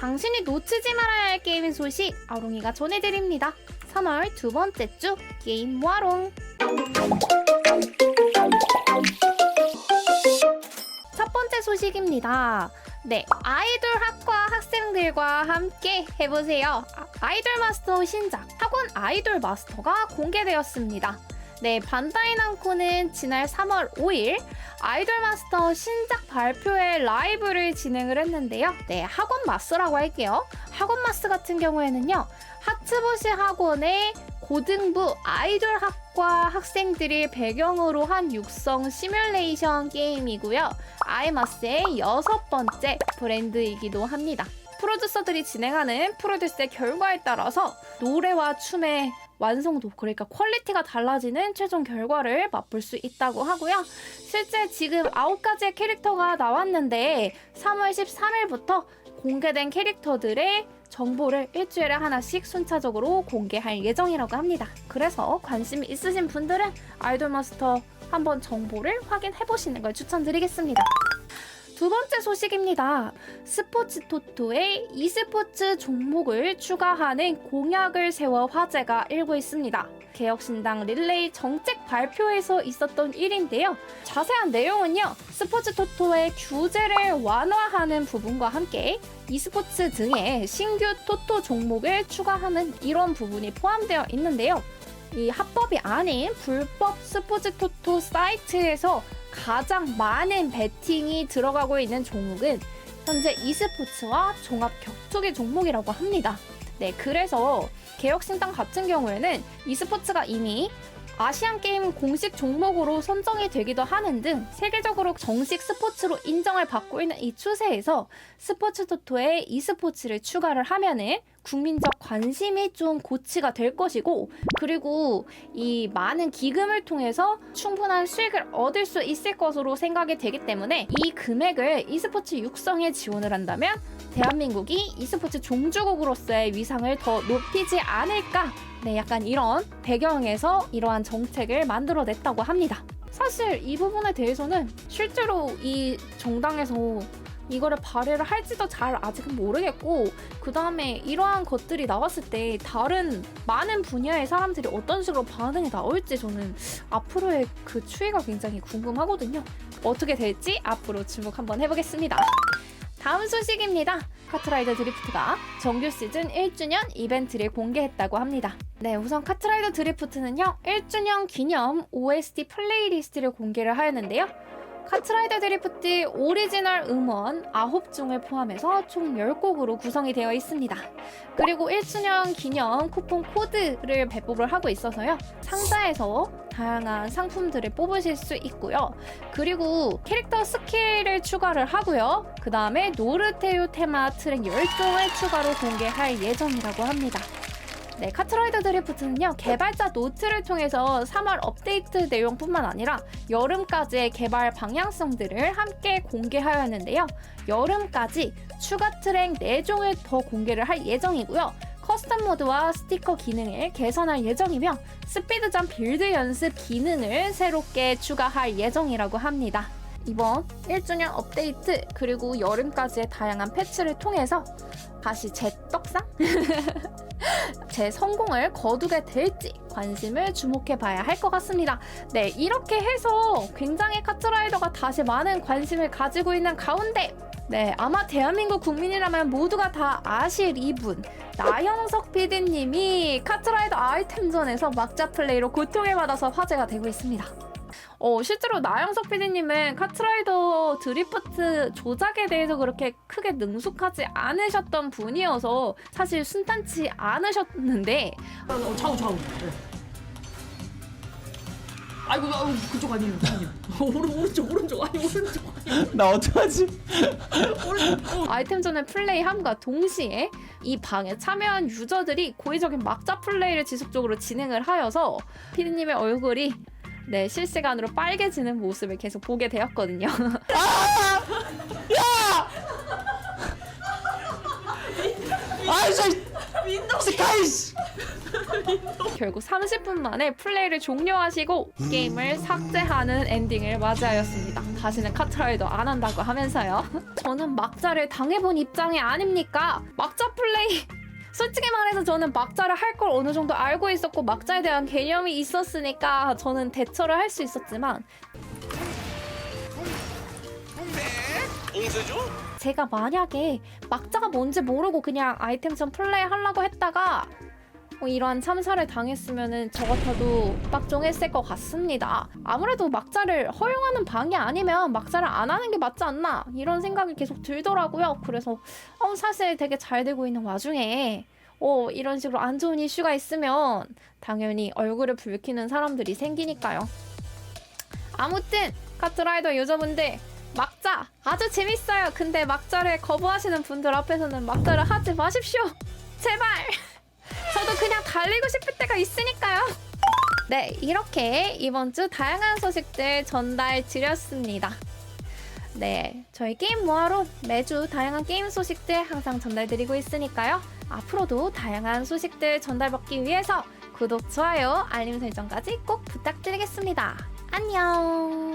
당신이 놓치지 말아야 할 게임 소식 아롱이가 전해드립니다. 3월 두 번째 주 게임 모아롱. 첫 번째 소식입니다. 네, 아이돌 학과 학생들과 함께 해보세요. 아, 아이돌 마스터 신작 학원 아이돌 마스터가 공개되었습니다. 네, 반다이 남코는 지난 3월 5일 아이돌 마스터 신작 발표회 라이브를 진행을 했는데요. 네, 학원 마스라고 할게요. 학원 마스 같은 경우에는요, 하츠보시 학원의 고등부 아이돌 학과 학생들이 배경으로 한 육성 시뮬레이션 게임이고요. 아이마스의 여섯 번째 브랜드이기도 합니다. 프로듀서들이 진행하는 프로듀스의 결과에 따라서 노래와 춤의 완성도, 그러니까 퀄리티가 달라지는 최종 결과를 맛볼 수 있다고 하고요. 실제 지금 아홉 가지의 캐릭터가 나왔는데 3월 13일부터 공개된 캐릭터들의 정보를 일주일에 하나씩 순차적으로 공개할 예정이라고 합니다. 그래서 관심 있으신 분들은 아이돌 마스터 한번 정보를 확인해 보시는 걸 추천드리겠습니다. 두 번째 소식입니다. 스포츠 토토의 e스포츠 종목을 추가하는 공약을 세워 화제가 일고 있습니다. 개혁신당 릴레이 정책 발표에서 있었던 일인데요. 자세한 내용은요. 스포츠 토토의 규제를 완화하는 부분과 함께 e스포츠 등의 신규 토토 종목을 추가하는 이런 부분이 포함되어 있는데요. 이 합법이 아닌 불법 스포츠 토토 사이트에서 가장 많은 베팅이 들어가고 있는 종목은 현재 e스포츠와 종합 격투기 종목이라고 합니다. 네, 그래서 개혁신당 같은 경우에는 e스포츠가 이미 아시안 게임 공식 종목으로 선정이 되기도 하는 등 세계적으로 정식 스포츠로 인정을 받고 있는 이 추세에서 스포츠 토토에 e스포츠를 추가를 하면은 국민적 관심이 좀 고치가 될 것이고 그리고 이 많은 기금을 통해서 충분한 수익을 얻을 수 있을 것으로 생각이 되기 때문에 이 금액을 e스포츠 육성에 지원을 한다면 대한민국이 e스포츠 종주국으로서의 위상을 더 높이지 않을까 네, 약간 이런 배경에서 이러한 정책을 만들어냈다고 합니다. 사실 이 부분에 대해서는 실제로 이 정당에서 이거를 발의를 할지도 잘 아직은 모르겠고 그 다음에 이러한 것들이 나왔을 때 다른 많은 분야의 사람들이 어떤 식으로 반응이 나올지 저는 앞으로의 그 추이가 굉장히 궁금하거든요. 어떻게 될지 앞으로 주목 한번 해보겠습니다. 다음 소식입니다. 카트라이더 드리프트가 정규 시즌 1주년 이벤트를 공개했다고 합니다. 네, 우선 카트라이더 드리프트는요, 1주년 기념 OST 플레이리스트를 공개를 하였는데요. 카트라이더 드리프트 오리지널 음원 9종을 포함해서 총 10곡으로 구성이 되어 있습니다. 그리고 1주년 기념 쿠폰 코드를 배포를 하고 있어서요. 상자에서 다양한 상품들을 뽑으실 수 있고요. 그리고 캐릭터 스킬을 추가를 하고요. 그 다음에 노르테유 테마 트랙 10종을 추가로 공개할 예정이라고 합니다. 네, 카트라이더 드리프트는요, 개발자 노트를 통해서 3월 업데이트 내용뿐만 아니라 여름까지의 개발 방향성들을 함께 공개하였는데요. 여름까지 추가 트랙 4종을 더 공개를 할 예정이고요. 커스텀 모드와 스티커 기능을 개선할 예정이며 스피드전 빌드 연습 기능을 새롭게 추가할 예정이라고 합니다. 이번 1주년 업데이트 그리고 여름까지의 다양한 패치를 통해서 다시 재떡상? 제 성공을 거두게 될지 관심을 주목해 봐야 할 것 같습니다. 네, 이렇게 해서 굉장히 카트라이더가 다시 많은 관심을 가지고 있는 가운데 네, 아마 대한민국 국민이라면 모두가 다 아실 이분 나영석 PD님이 카트라이더 아이템전에서 막자 플레이로 고통을 받아서 화제가 되고 있습니다. 어, 실제로 나영석 PD님은 카트라이더 드리프트 조작에 대해서 그렇게 크게 능숙하지 않으셨던 분이어서 사실 순탄치 않으셨는데 어, 좌우 좌우. 네. 아이고, 아이고 그쪽 아니에요. 아니에요. 오른 오른쪽 오른쪽 아니 오른쪽 아니 나 어떡하지? 오른쪽. 어. 아이템전을 플레이함과 동시에 이 방에 참여한 유저들이 고의적인 막자 플레이를 지속적으로 진행을 하여서 PD님의 얼굴이 네, 실시간으로 빨개지는 모습을 계속 보게 되었거든요. 아이 저 스카이씨. 결국 30분 만에 플레이를 종료하시고 게임을 삭제하는 엔딩을 맞이하였습니다. 다시는 카트라이더 안 한다고 하면서요. 저는 막자를 당해본 입장이 아닙니까? 막자 플레이 솔직히 말해서 저는 막자를 할 걸 어느 정도 알고 있었고 막자에 대한 개념이 있었으니까 저는 대처를 할 수 있었지만 봉쇄죠? 제가 만약에 막자가 뭔지 모르고 그냥 아이템전 플레이 하려고 했다가 뭐 이러한 참사를 당했으면은 저 같아도 빡종했을 것 같습니다. 아무래도 막자를 허용하는 방이 아니면 막자를 안 하는 게 맞지 않나 이런 생각이 계속 들더라고요. 그래서 어, 사실 되게 잘 되고 있는 와중에 어, 이런 식으로 안 좋은 이슈가 있으면 당연히 얼굴을 붉히는 사람들이 생기니까요. 아무튼 카트라이더 유저분들 막자 아주 재밌어요. 근데 막자를 거부하시는 분들 앞에서는 막자를 하지 마십시오. 제발. 저도 그냥 달리고 싶을 때가 있으니까요. 네, 이렇게 이번 주 다양한 소식들 전달 드렸습니다. 네, 저희 게임 모아로 매주 다양한 게임 소식들 항상 전달드리고 있으니까요. 앞으로도 다양한 소식들 전달받기 위해서 구독, 좋아요, 알림 설정까지 꼭 부탁드리겠습니다. 안녕!